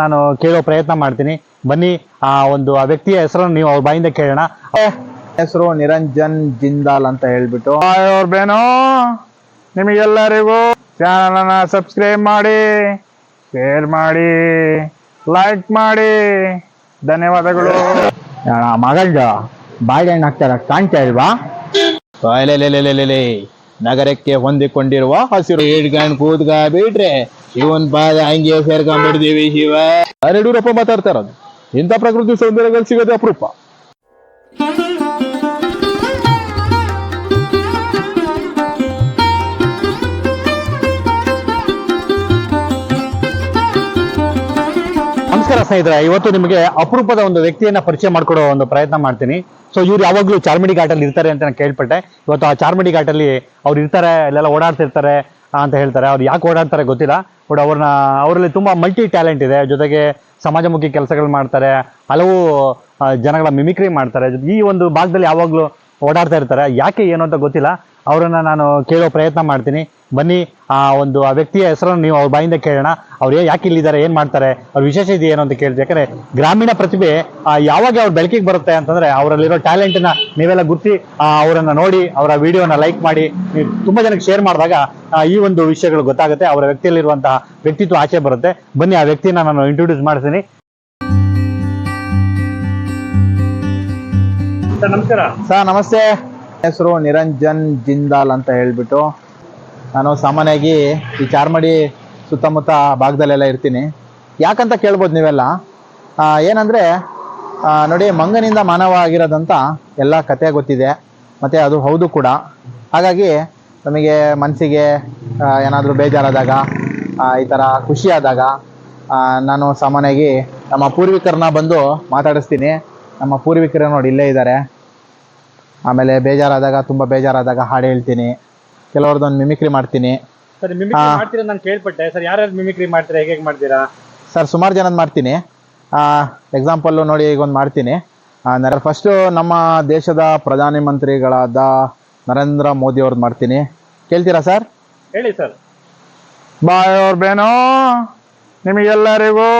ನಾನು ಕೇಳೋ ಪ್ರಯತ್ನ ಮಾಡ್ತೀನಿ. ಬನ್ನಿ ಆ ಒಂದು ಆ ವ್ಯಕ್ತಿಯ ಹೆಸರನ್ನು ನೀವು ಅವ್ರ ಬಾಯಿಂದ ಕೇಳೋಣ. ಹೆಸರು ನಿರಂಜನ್ ಜಿಂದಾಲ್ ಅಂತ ಹೇಳ್ಬಿಟ್ಟು. ಅವ್ರ ಬೇನೋ? ನಿಮಗೆಲ್ಲರಿಗೂ ಚಾನಲ್ ಸಬ್ಸ್ಕ್ರೈಬ್ ಮಾಡಿ ಶೇರ್ ಮಾಡಿ ಲೈಕ್ ಮಾಡಿ. ಧನ್ಯವಾದಗಳು. ಮಗಳ್ದ ಬಾಳೆಹಣ್ಣು ಹಾಕ್ತಾರ ಕಾಣ್ತಾ ಇಲ್ವಾ? ನಗರಕ್ಕೆ ಹೊಂದಿಕೊಂಡಿರುವ ಹಸಿರು ಹಿಡ್ಕೊಂಡು ಕೂತ್ಕ ಬಿಟ್ರೆ, ಇವನ್ ಪಾದ ಹಂಗೆ ಸೇರ್ಕೊಂಡ್ಬಿಡ್ತೀವಿ ಶಿವ. ಯಡಿಯೂರಪ್ಪ ಮಾತಾಡ್ತಾ ಇರೋದು. ಇಂಥ ಪ್ರಕೃತಿ ಸೌಂದರ್ಯಗಳು ಸಿಗೋದು ಅಪರೂಪ. ನಮಸ್ಕಾರ ಸ್ನೇಹಿತರೆ, ಇವತ್ತು ನಿಮಗೆ ಅಪರೂಪದ ಒಂದು ವ್ಯಕ್ತಿಯನ್ನ ಪರಿಚಯ ಮಾಡ್ಕೊಡೋ ಒಂದು ಪ್ರಯತ್ನ ಮಾಡ್ತೀನಿ. ಸೊ ಇವ್ರು ಯಾವಾಗಲೂ ಚಾರ್ಮಿಡಿ ಘಾಟಲ್ಲಿ ಇರ್ತಾರೆ ಅಂತ ನಾನು ಕೇಳ್ಪಟ್ಟೆ. ಇವತ್ತು ಆ ಚಾರ್ಮಿಡಿ ಘಾಟಲ್ಲಿ ಅವ್ರು ಇರ್ತಾರೆ ಅಲ್ಲೆಲ್ಲ ಓಡಾಡ್ತಿರ್ತಾರೆ ಅಂತ ಹೇಳ್ತಾರೆ. ಅವ್ರು ಯಾಕೆ ಓಡಾಡ್ತಾರೆ ಗೊತ್ತಿಲ್ಲ. ಬಟ್ ಅವ್ರನ್ನ, ಅವರಲ್ಲಿ ತುಂಬಾ ಮಲ್ಟಿ ಟ್ಯಾಲೆಂಟ್ ಇದೆ. ಜೊತೆಗೆ ಸಮಾಜಮುಖಿ ಕೆಲಸಗಳು ಮಾಡ್ತಾರೆ. ಹಲವು ಜನಗಳ ಮಿಮಿಕ್ರಿ ಮಾಡ್ತಾರೆ. ಈ ಒಂದು ಭಾಗದಲ್ಲಿ ಯಾವಾಗಲೂ ಓಡಾಡ್ತಾ ಇರ್ತಾರೆ. ಯಾಕೆ ಏನು ಅಂತ ಗೊತ್ತಿಲ್ಲ. ಅವರನ್ನ ನಾನು ಕೇಳೋ ಪ್ರಯತ್ನ ಮಾಡ್ತೀನಿ. ಬನ್ನಿ ಆ ಒಂದು ಆ ವ್ಯಕ್ತಿಯ ಹೆಸರನ್ನು ನೀವು ಅವ್ರ ಬಾಯಿಂದ ಕೇಳೋಣ. ಅವ್ರು ಯಾಕೆ ಇಲ್ಲಿದ್ದಾರೆ ಏನು ಮಾಡ್ತಾರೆ? ಅವ್ರ ವಿಶೇಷ ಇದೆ ಏನು ಅಂತ ಕೇಳಿದ್ರೆ ಯಾಕಂದರೆ ಗ್ರಾಮೀಣ ಪ್ರತಿಭೆ ಯಾವಾಗ ಅವ್ರ ಬೆಳಕಿಗೆ ಬರುತ್ತೆ ಅಂತಂದರೆ ಅವರಲ್ಲಿರೋ ಟ್ಯಾಲೆಂಟನ್ನು ನೀವೆಲ್ಲ ಗುರುತಿ ಅವರನ್ನು ಅವರನ್ನ ನೋಡಿ ಅವರ ವಿಡಿಯೋನ ಲೈಕ್ ಮಾಡಿ ನೀವು ತುಂಬಾ ಜನಕ್ಕೆ ಶೇರ್ ಮಾಡಿದಾಗ ಈ ಒಂದು ವಿಷಯಗಳು ಗೊತ್ತಾಗುತ್ತೆ. ಅವರ ವ್ಯಕ್ತಿಯಲ್ಲಿರುವಂತಹ ವ್ಯಕ್ತಿತ್ವ ಆಚೆ ಬರುತ್ತೆ. ಬನ್ನಿ ಆ ವ್ಯಕ್ತಿನ ನಾನು ಇಂಟ್ರೊಡ್ಯೂಸ್ ಮಾಡ್ತೀನಿ ನಮಸ್ಕಾರ. ಸರ್ ನಮಸ್ತೆ. ಹೆಸರು ನಿರಂಜನ್ ಜಿಂದಾಲ್ ಅಂತ ಹೇಳಿಬಿಟ್ಟು ನಾನು ಸಾಮಾನ್ಯವಾಗಿ ಈ ಚಾರ್ಮಡಿ ಸುತ್ತಮುತ್ತ ಭಾಗದಲ್ಲೆಲ್ಲ ಇರ್ತೀನಿ. ಯಾಕಂತ ಕೇಳ್ಬೋದು ನೀವೆಲ್ಲ? ಏನಂದರೆ ನೋಡಿ, ಮಂಗನಿಂದ ಮಾನವ ಆಗಿರೋದಂತ ಎಲ್ಲ ಕತೆ ಗೊತ್ತಿದೆ. ಮತ್ತು ಅದು ಹೌದು ಕೂಡ. ಹಾಗಾಗಿ ನಮಗೆ ಮನಸ್ಸಿಗೆ ಏನಾದರೂ ಬೇಜಾರಾದಾಗ ಈ ಥರ ಖುಷಿಯಾದಾಗ ನಾನು ಸಾಮಾನ್ಯವಾಗಿ ನಮ್ಮ ಪೂರ್ವಿಕರನ್ನ ಬಂದು ಮಾತಾಡಿಸ್ತೀನಿ. ನಮ್ಮ ಪೂರ್ವಿಕರು ನೋಡಿ ಇಲ್ಲೇ ಇದ್ದಾರೆ. ಆಮೇಲೆ ಬೇಜಾರಾದಾಗ ತುಂಬಾ ಬೇಜಾರಾದಾಗ ಹಾಡು ಹೇಳ್ತೀನಿ. ಕೆಲವ್ರದ್ದೊಂದು ಮಿಮಿಕ್ರಿ ಮಾಡ್ತೀನಿ. ಸರ್ ಮಿಮಿಕ್ರಿ ಮಾಡ್ತೀರಾ ನಾನು ಕೇಳ್ಪಟ್ಟೆ. ಸರ್ ಯಾರ್ಯಾರು ಮಿಮಿಕ್ರಿ ಮಾಡ್ತೀರಾ ಹೇಗೆ ಮಾಡ್ತೀರಾ? ಸರ್ ಸುಮಾರು ಜನ ಮಾಡ್ತೀನಿ. ಎಕ್ಸಾಂಪಲ್ ನೋಡಿ ಈಗ ಒಂದು ಮಾಡ್ತೀನಿ. ಫಸ್ಟು ನಮ್ಮ ದೇಶದ ಪ್ರಧಾನಿ ಮಂತ್ರಿಗಳಾದ ನರೇಂದ್ರ ಮೋದಿ ಅವ್ರದ್ದು ಮಾಡ್ತೀನಿ. ಕೇಳ್ತೀರಾ ಸರ್? ಹೇಳಿ ಸರ್. ಬಾಯ್ ಅವ್ರ ಬೇನೋ ನಿಮಗೆಲ್ಲರಿಗೂ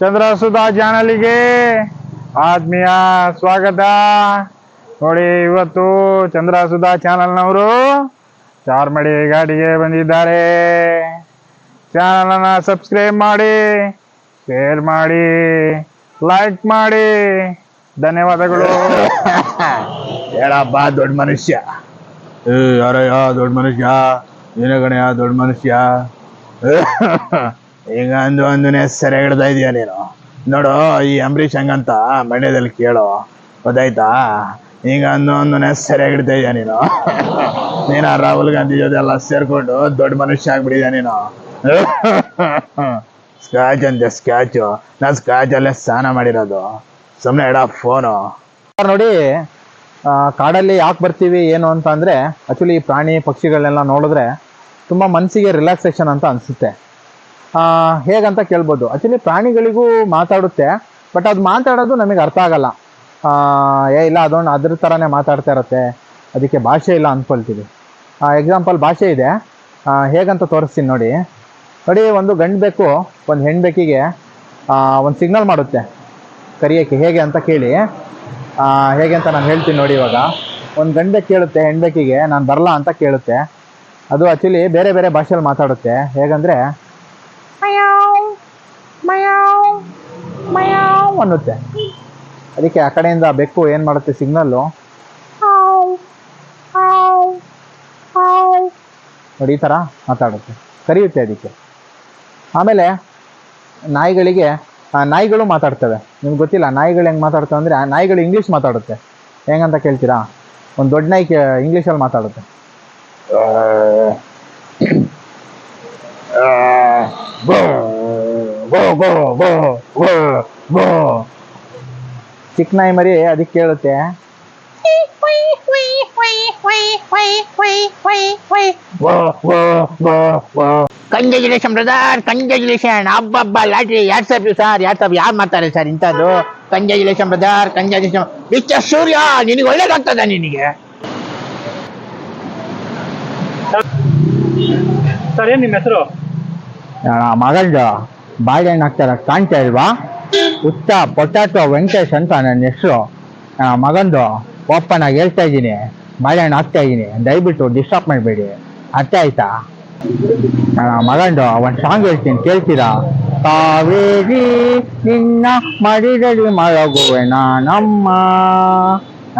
ಚಂದ್ರ ಸುಧಾ ಚಾನಲಿಗೆ ಆತ್ಮೀಯ ಸ್ವಾಗತ. ನೋಡಿ ಇವತ್ತು ಚಂದ್ರ ಸುಧಾ ಚಾನಲ್ನವರು ಚಾರ್ಮಡಿ ಗಾಡಿಗೆ ಬಂದಿದ್ದಾರೆ. ಚಾನಲನ್ನು ಸಬ್ಸ್ಕ್ರೈಬ್ ಮಾಡಿ ಶೇರ್ ಮಾಡಿ ಲೈಕ್ ಮಾಡಿ. ಧನ್ಯವಾದಗಳು. ಹೇಳಪ್ಪ ದೊಡ್ಡ ಮನುಷ್ಯ. ಏ ಯಾರಯ್ಯ ದೊಡ್ಡ ಮನುಷ್ಯ? ನೀನೇ ಗಣಯ್ಯ ದೊಡ್ಡ ಮನುಷ್ಯ? ಈಗ ಅಂದು ಅಂದನೇ ಸೆರೆ ಹಿಡ್ದಾ ಇದೀಯ ನೀನು. ನೋಡು ಈ ಅಂಬರೀಷ್ ಹಂಗಂತ ಮಂಡ್ಯದಲ್ಲಿ ಕೇಳು. ಗೊತ್ತಾಯ್ತಾ? ಈಗ ಅಂದು ಒಂದನೇ ಸೆರೆ ಹಿಡ್ತಾ ಇದೀಯ ನೀನು ನೀನು ರಾಹುಲ್ ಗಾಂಧಿ ಜೊತೆ ಎಲ್ಲ ಸೇರ್ಕೊಂಡು ದೊಡ್ಡ ಮನುಷ್ಯ ಆಗ್ಬಿಟ್ಟಿದ್ಯಾ ನೀನು? ಸ್ಕ್ಯಾಚ್ ಅಂತೆ ಸ್ಕ್ಯಾಚು ಸ್ಕ್ಯಾಚ್ ಅಲ್ಲೇ ಸ್ನಾನ ಮಾಡಿರೋದು. ಸುಮ್ಮನೆ ಇಡ ಫೋನು ನೋಡಿ ಕಾಡಲ್ಲಿ ಯಾಕೆ ಬರ್ತೀವಿ, ಏನು ಅಂತ ಅಂದರೆ ಆ್ಯಕ್ಚುಲಿ ಪ್ರಾಣಿ ಪಕ್ಷಿಗಳನ್ನೆಲ್ಲ ನೋಡಿದ್ರೆ ತುಂಬ ಮನಸ್ಸಿಗೆ ರಿಲ್ಯಾಕ್ಸೇಷನ್ ಅಂತ ಅನಿಸುತ್ತೆ. ಹೇಗಂತ ಕೇಳ್ಬೋದು. ಆ್ಯಕ್ಚುಲಿ ಪ್ರಾಣಿಗಳಿಗೂ ಮಾತಾಡುತ್ತೆ ಬಟ್ ಅದು ಮಾತಾಡೋದು ನಮಗೆ ಅರ್ಥ ಆಗಲ್ಲ. ಏ, ಇಲ್ಲ, ಅದೊಂದು ಅದ್ರ ಥರನೇ ಮಾತಾಡ್ತಾ ಇರುತ್ತೆ. ಅದಕ್ಕೆ ಭಾಷೆ ಇಲ್ಲ ಅಂದ್ಕೊಳ್ತೀವಿ ಎಕ್ಸಾಂಪಲ್ ಭಾಷೆ ಇದೆ. ಹೇಗಂತ ತೋರಿಸ್ತೀನಿ ನೋಡಿ. ನೋಡಿ, ಒಂದು ಗಂಡು ಬೇಕು, ಒಂದು ಹೆಣ್ಬೇಕಿಗೆ ಒಂದು ಸಿಗ್ನಲ್ ಮಾಡುತ್ತೆ. ಕರಿಯೋಕ್ಕೆ ಹೇಗೆ ಅಂತ ಕೇಳಿ. ಹೇಗೆ ಅಂತ ನಾನು ಹೇಳ್ತೀನಿ ನೋಡಿ ಇವಾಗ. ಒಂದು ಗಂಡೆ ಕೇಳುತ್ತೆ ಹೆಣ್ಬೇಕಿಗೆ ನಾನು ಬರಲ್ಲ ಅಂತ ಕೇಳುತ್ತೆ. ಅದು ಆ್ಯಕ್ಚುಲಿ ಬೇರೆ ಬೇರೆ ಭಾಷೆಯಲ್ಲಿ ಮಾತಾಡುತ್ತೆ. ಹೇಗಂದರೆ ಅನ್ನುತ್ತೆ. ಅದಕ್ಕೆ ಆ ಕಡೆಯಿಂದ ಬೆಕ್ಕು ಏನು ಮಾಡುತ್ತೆ ಸಿಗ್ನಲ್ಲು ನೋಡಿ ಈ ಥರ ಮಾತಾಡುತ್ತೆ ಕರೆಯುತ್ತೆ ಅದಕ್ಕೆ ಆಮೇಲೆ ನಾಯಿಗಳಿಗೆ ಆ, ನಾಯಿಗಳು ಮಾತಾಡ್ತವೆ ನಿಮ್ಗೆ ಗೊತ್ತಿಲ್ಲ ನಾಯಿಗಳು ಹೆಂಗೆ ಮಾತಾಡ್ತವೆ ಅಂದರೆ ಆ ನಾಯಿಗಳು ಇಂಗ್ಲೀಷ್ ಮಾತಾಡುತ್ತೆ ಹೆಂಗಂತ ಕೇಳ್ತೀರಾ ಒಂದು ದೊಡ್ಡ ನಾಯಿ ಇಂಗ್ಲೀಷಲ್ಲಿ ಮಾತಾಡುತ್ತೆ ಚಿಕ್ಕ ನಾಯಿ ಮರಿ ಅದಕ್ಕೆ ಕೇಳುತ್ತೆ. ಕಂಗ್ರ್ಯಾಚುಲೇಷನ್ ಬ್ರದರ್ ಕಂಗ್ರ್ಯಾಚುಲೇಷನ್ ಹಬ್ಬಬ್ಬ ಲಾಟ್ರಿ ಯಾರ್ ಸರ್ ಸರ್ ಯಾರ್ ಸಾಬ್ ಯಾರು ಮಾಡ್ತಾರೆ ಸರ್ ಇಂಥದ್ದು? Congratulation brother congratulation mister Surya ನಿನಗೆ ಒಳ್ಳೇದಾಗ್ತದ ನಿನಗೆ. ಸರ್ ಏನ್ ನಿಮ್ಮ ಹೆಸರು? ಮಗಂದು ಬಾಳೆಹಣ್ಣು ಹಾಕ್ತಾರ ಕಾಣ್ತಾ ಇಲ್ವಾ? ಉತ್ತ ಪೊಟ್ಯಾಟೊ ವೆಂಕಟೇಶ್ ಅಂತ ನನ್ನ ಹೆಸರು. ಮಗಂದು ಓಪನ್ ಆಗಿ ಹೇಳ್ತಾ ಇದ್ದೀನಿ. ಬಾಳೆಹಣ್ಣು ಹಾಕ್ತಾ ಇದ್ದೀನಿ. ದಯವಿಟ್ಟು ಡಿಸ್ಟರ್ಬ್ ಮಾಡಬೇಡಿ. ಅರ್ಥ ಆಯ್ತಾ? ಮಗಂಡು ಮಗಂದು ಒಂದು ಸಾಂಗ್ ಹೇಳ್ತೀನಿ. ಕೇಳ್ತೀರಾ? ಕಾವೇರಿ ನಿನ್ನ ಮಡಿದಲ್ಲಿ ಮಳಗುವೆ ನಾನಮ್ಮ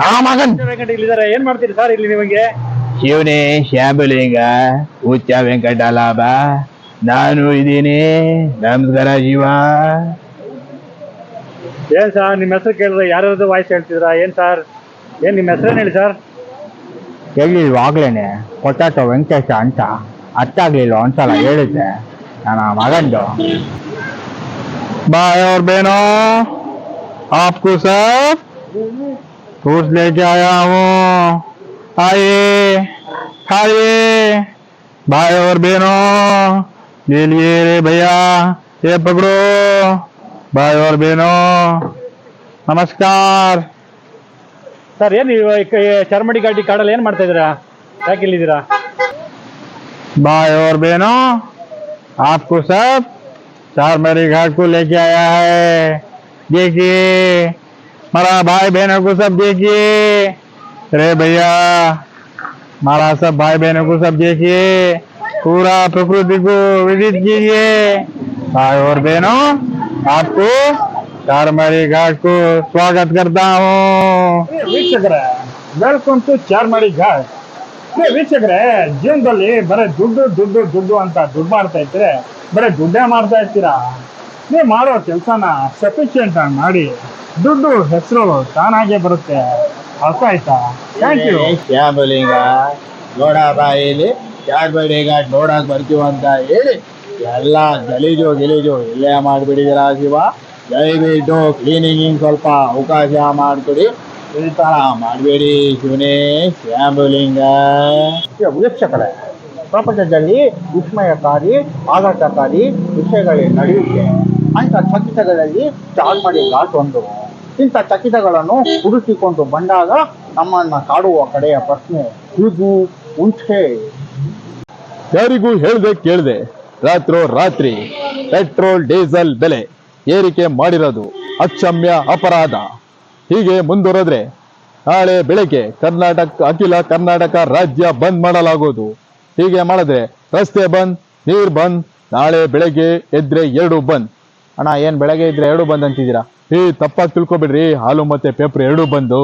ಆ ಮಗನ್. ಇಲ್ಲಿದ್ದಾರೆ ಏನ್ ಮಾಡ್ತೀರಿ ಸರ್ ಇಲ್ಲಿ ನಿಮಗೆ? ಶಿವನೇ ಶ್ಯಾಮಲಿಂಗ ಹುಚ್ಚ ವೆಂಕಟಲಾಭ. ನಾನು ಇದ್ದೀನಿ ನಮಸ್ಕಾರ ಶಿವ. ಏನ್ ಸರ್ ನಿಮ್ಮ ಹೆಸರು ಕೇಳಿದ್ರೆ ಯಾರ್ಯಾರ್ದು ವಾಯ್ಸ್ ಹೇಳ್ತಿದ್ರ ಏನ್ ಸರ್ ಏನ್ ನಿಮ್ಮ ಹೆಸರೇನು ಹೇಳಿ ಸರ್ ಹೇಳಿಲ್ವ ಆಗ್ಲೇನೆ ಪೊಟ್ಯಾಟೊ ವೆಂಕಟೇಶ ಅಂತ ಅರ್ಥ ಆಗ್ಲಿಲ್ಲ ಒಂದ್ಸಲ ಹೇಳಿದ್ದೆ ನನ್ನ ಮಗಂದು भाई और बहनों आपको सब फ्रूट्स लेके आया हूँ आइए खाइए भाई और बहनों ले लिए रे भैया ये पकड़ो भाई और बहनों नमस्कार ಸರ್ ಏನ್ ನೀವು ಈ ಕ- ಈ ಚಾರ್ಮಡಿ ಘಾಟಿ ಕಾಡಲ್ಲಿ ಏನ್ ಮಾಡ್ತಾ ಇದೀರಾ ಯಾಕೆ ಇಲ್ಲಿದ್ದೀರಾ भाई और बहनों आपको सब चारमरी घाट को लेके आया है देखिए हमारा भाई बहनों को सब देखिए अरे भैया हमारा सब भाई बहनों को सब देखिए पूरा प्रकृति को विजिट कीजिए भाई और बहनों आपको चारमरी घाट को स्वागत करता हूँ ವೀಕ್ಷಕರೇ ವೆಲ್ಕಮ್ ಟು ಚಾರ್ಮಡಿ ಘಾಟ್ ಏ ವೀಕ್ಷಕರೇ ಜೀವನದಲ್ಲಿ ಬರೀ ದುಡ್ಡು ದುಡ್ಡು ದುಡ್ಡು ಅಂತ ದುಡ್ಡು ಮಾಡ್ತಾ ಇದ್ರೆ ಬರೀ ದುಡ್ಡೇ ಮಾಡ್ತಾ ಇರ್ತೀರಾ ನೀವು ಮಾಡೋ ಕೆಲಸನ ಸಫಿಷಿಯಂಟ್ ಆಗಿ ಮಾಡಿ ದುಡ್ಡು ಹೆಸರು ತಾನಾಗೆ ಬರುತ್ತೆ ಅರ್ಥ ಆಯ್ತಾ ಥ್ಯಾಂಕ್ ಯು ಶ್ಯಾಮಲಿಂಗ ನೋಡ ಬಾಯಿಲಿ ಚಾರ್ಬಡಿ ಘಾಟ್ ನೋಡಕ್ ಬರ್ತೀವಿ ಅಂತ ಹೇಳಿ ಎಲ್ಲ ಗಲೀಜು ಗಿಲೀಜು ಇಲ್ಲೇ ಮಾಡಿಬಿಟ್ಟಿದ್ದೀರಾ ಶಿವ? ದಯವಿಟ್ಟು ಕ್ಲೀನಿಂಗ್ ಸ್ವಲ್ಪ ಅವಕಾಶ ಮಾಡಿಕೊಡಿ. ಈ ಥರ ಮಾಡಬೇಡಿ ಶಿವನೇ ಶ್ಯಾಂಬುಲಿಂಗ ವೀಕ್ಷಕರೇ ಪ್ರಪಂಚದಲ್ಲಿ ವಿಸ್ಮಯಕಾರಿ ಆಘಾತಕಾರಿ ವಿಷಯಗಳೇ ನಡೆಯುತ್ತೆ. ಅಂಥ ಚಕಿತಗಳಲ್ಲಿ ಚಾರ್ಮಡಿ ಘಾಟ್ ಒಂದು ಇಂಥ ಚಕಿತಗಳನ್ನು ಹುಡುಕಿಕೊಂಡು ಬಂದಾಗ ನಮ್ಮನ್ನು ಕಾಡುವ ಕಡೆಯ ಪ್ರಶ್ನೆ ಇದು ಉಂಟೆ ಯಾರಿಗೂ ಹೇಳ್ದೆ ಕೇಳ್ದೆ. ರಾತ್ರೋ ರಾತ್ರಿ ಪೆಟ್ರೋಲ್, ಡೀಸೆಲ್ ಬೆಲೆ ಏರಿಕೆ ಮಾಡಿರೋದು ಅಕ್ಷಮ್ಯ ಅಪರಾಧ. ಹೀಗೆ ಮುಂದುವರೆದ್ರೆ ನಾಳೆ ಬೆಳಗ್ಗೆ ಕರ್ನಾಟಕ, ಅಖಿಲ ಕರ್ನಾಟಕ ರಾಜ್ಯ ಬಂದ್ ಮಾಡಲಾಗುವುದು. ಹೀಗೆ ಮಾಡಿದ್ರೆ ರಸ್ತೆ ಬಂದ್, ನೀರ್ ಬಂದ್, ನಾಳೆ ಬೆಳಗ್ಗೆ ಎದ್ರೆ ಎರಡು ಬಂದ್. ಅಣ್ಣ, ಏನು ಬೆಳಗ್ಗೆ ಇದ್ರೆ ಎರಡು ಬಂದ್ ಅಂತಿದ್ದೀರಾ? ಈ ತಪ್ಪಾಗಿ ತಿಳ್ಕೊಬೇಡ್ರಿ. ಹಾಲು ಮತ್ತೆ ಪೇಪರ್ ಎರಡು ಬಂದು.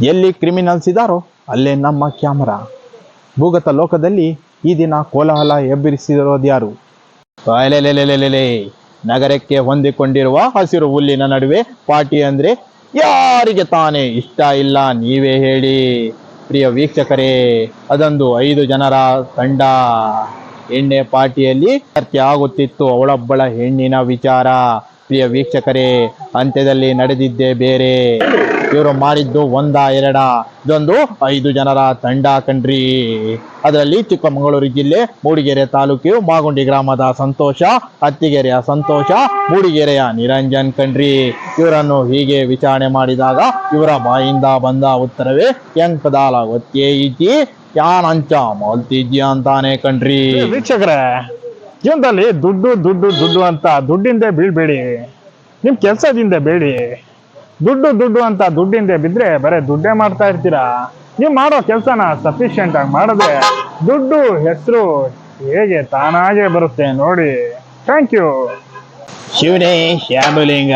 ಎಲ್ಲಿ ಕ್ರಿಮಿನಲ್ಸ್ ಇದಾರೋ ಅಲ್ಲೇ ನಮ್ಮ ಕ್ಯಾಮರಾ. ಭೂಗತ ಲೋಕದಲ್ಲಿ ಈ ದಿನ ಕೋಲಾಹಲ ಎಬ್ಬಿರಿಸಿರೋದು ಯಾರು? ನಗರಕ್ಕೆ ಹೊಂದಿಕೊಂಡಿರುವ ಹಸಿರು ಹುಲ್ಲಿನ ನಡುವೆ ಪಾರ್ಟಿ ಅಂದ್ರೆ ಯಾರಿಗೆ ತಾನೇ ಇಷ್ಟ ಇಲ್ಲ ನೀವೇ ಹೇಳಿ. ಪ್ರಿಯ ವೀಕ್ಷಕರೇ, ಅದೊಂದು ಐದು ಜನರ ತಂಡ. ಎಣ್ಣೆ ಪಾರ್ಟಿಯಲ್ಲಿ ಚರ್ಚೆ ಆಗುತ್ತಿತ್ತು, ಅವಳೊಬ್ಬಳ ಹೆಣ್ಣಿನ ವಿಚಾರ. ಪ್ರಿಯ ವೀಕ್ಷಕರೇ, ಅಂತ್ಯದಲ್ಲಿ ನಡೆದಿದ್ದೇ ಬೇರೆ. ಇವರು ಮಾಡಿದ್ದು ಒಂದ ಎರಡ. ಇದೊಂದು ಐದು ಜನರ ತಂಡ ಕಣ್ರಿ. ಅದರಲ್ಲಿ ಚಿಕ್ಕಮಗಳೂರು ಜಿಲ್ಲೆ, ಮೂಡಿಗೆರೆ ತಾಲೂಕು ಮಾಗುಂಡಿ ಗ್ರಾಮದ ಸಂತೋಷ, ಅತ್ತಿಗೆರೆಯ ಸಂತೋಷ, ಮೂಡಿಗೆರೆಯ ನಿರಂಜನ್ ಕಣ್ರಿ. ಇವರನ್ನು ಹೀಗೆ ವಿಚಾರಣೆ ಮಾಡಿದಾಗ ಇವರ ಬಾಯಿಂದ ಬಂದ ಉತ್ತರವೇ ಹೆಂಗ್ ಪದಾಲ ಒತ್ತೇ ಯಾನ್ ಅಂಚ ಮಲ್ತಿಜ್ಜಿ ಅಂತಾನೆ ಕಣ್ರಿ. ವೀಕ್ಷಕರೇ, ಜೀವನದಲ್ಲಿ ದುಡ್ಡು ದುಡ್ಡು ದುಡ್ಡು ಅಂತ ದುಡ್ಡಿಂದೆ ಬೀಳ್ಬೇಡಿ. ನಿಮ್ ಕೆಲ್ಸದಿಂದ ಬೇಡಿ. ದುಡ್ಡು ದುಡ್ಡು ಅಂತ ದುಡ್ಡಿಂದೆ ಬಿದ್ರೆ ಬರೀ ದುಡ್ಡೇ ಮಾಡ್ತಾ ಇರ್ತೀರಾ? ನೀವು ಮಾಡೋ ಕೆಲಸನ ಸಫಿಷಿಯಂಟ್ ಆಗಿ ಮಾಡಿದ್ರೆ ದುಡ್ಡು, ಹೆಸರು ಹೇಗೆ ತಾನಾಗೆ ಬರುತ್ತೆ ನೋಡಿ. ಥ್ಯಾಂಕ್ ಯು ಶಿವನೇ, ಶ್ಯಾಮಲಿಂಗ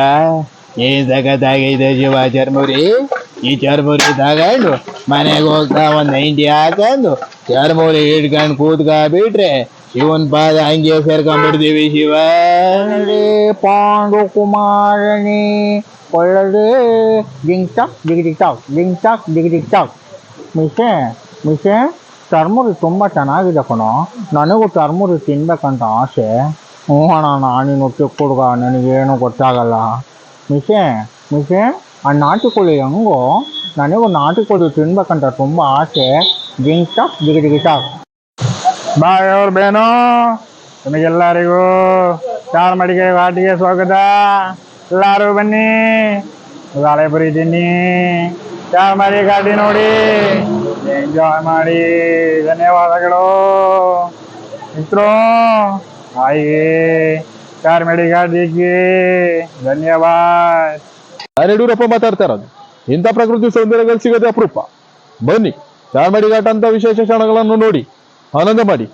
ಜಗದಾಗ ಇದೆ ಜೀವ ಚರ್ಮುರಿ. ಈ ಚರ್ಮುರಿ ತಗೊಂಡು ಮನೆಗೆ ಹೋಗ್ತಾ ಒಂದು ನೈಂಟಿ ಹಾಕೊಂಡು ಚರ್ಮುರಿ ಇಟ್ಕೊಂಡು ಕೂತ್ಕ ಬಿಟ್ರೆ ಶಿವನ್ ಪಾದ ಹಂಗೆ ಸೇರ್ಕೊಂಡ್ಬಿಡ್ತೀವಿ ಶಿವ ಪಾಂಡು ಕುಮಾರನಿ ಒಳ್ಳೆದೇ ಡಿಂಗ್ ಟಾಕ್ ಡಿಗ್ ಡಿಗ್ ಟಾಕ್ ಡಿಂಗ್ ಟಾಕ್ ಡಿಗ್ ಡಿಗ್ ಟಾಕ್ ಮಿಸೆ ಮಿಸೆ ಚರ್ಮುರಿ ತುಂಬ ಚೆನ್ನಾಗಿದೆ ಕಣೋ ನನಗೂ ಚರ್ಮುರಿ ತಿನ್ಬೇಕಂತ ಆಸೆ ಹ್ಞೂ ಅಣ್ಣ ನಾನಿನ್ನು ಚಿಕ್ಕ ಹುಡುಗ ನನಗೇನು ಗೊತ್ತಾಗಲ್ಲ ಮಿಸೆ ಮಿಸೆ ಆ ನಾಟಿ ಕೋಳಿ ಹೆಂಗೋ ನನಗೂ ನಾಟಿ ಕೋಳಿ ತಿನ್ಬೇಕಂತ ತುಂಬ ಆಸೆ ಡಿಂಗ್ ಟಾಕ್ ಡಿಗ್ ಡಿಗ್ ಟಾಕ್ ಬಾಯವ್ರ ಬೇನು? ನಿಮಗೆಲ್ಲರಿಗೂ ಚಾರ್ ಮಡಿಗೆ ವಾಟಿಗೆ ಸ್ವಾಗತ. ಎಲ್ಲರೂ ಬನ್ನಿ. ನಾಳೆ ಬರೀತೀನಿ ಚಾರ್ ಮಾಡಿ ಗಾಡಿ ನೋಡಿ. ಎಂಜಾಯ್ ಮಾಡಿ. ಧನ್ಯವಾದಗಳು. ಮಿತ್ರೋ ಹಾಗೆ ಚಾರ್ ಮಡಿ ಗಾಡಿಗೆ ಧನ್ಯವಾದ. ಯಡಿಯೂರಪ್ಪ ಮಾತಾಡ್ತಾ ಇರೋದು ಇಂಥ ಪ್ರಕೃತಿ ಸೌಂದರ್ಯಗಳು ಸಿಗೋದೇ ಅಪರೂಪ. ಬನ್ನಿ. ಚಾರ್ಮಡಿ ಘಾಟ್ ಅಂತ ವಿಶೇಷ ಕ್ಷಣಗಳನ್ನು ನೋಡಿ. ಆನಂದ ಮಾಡಿ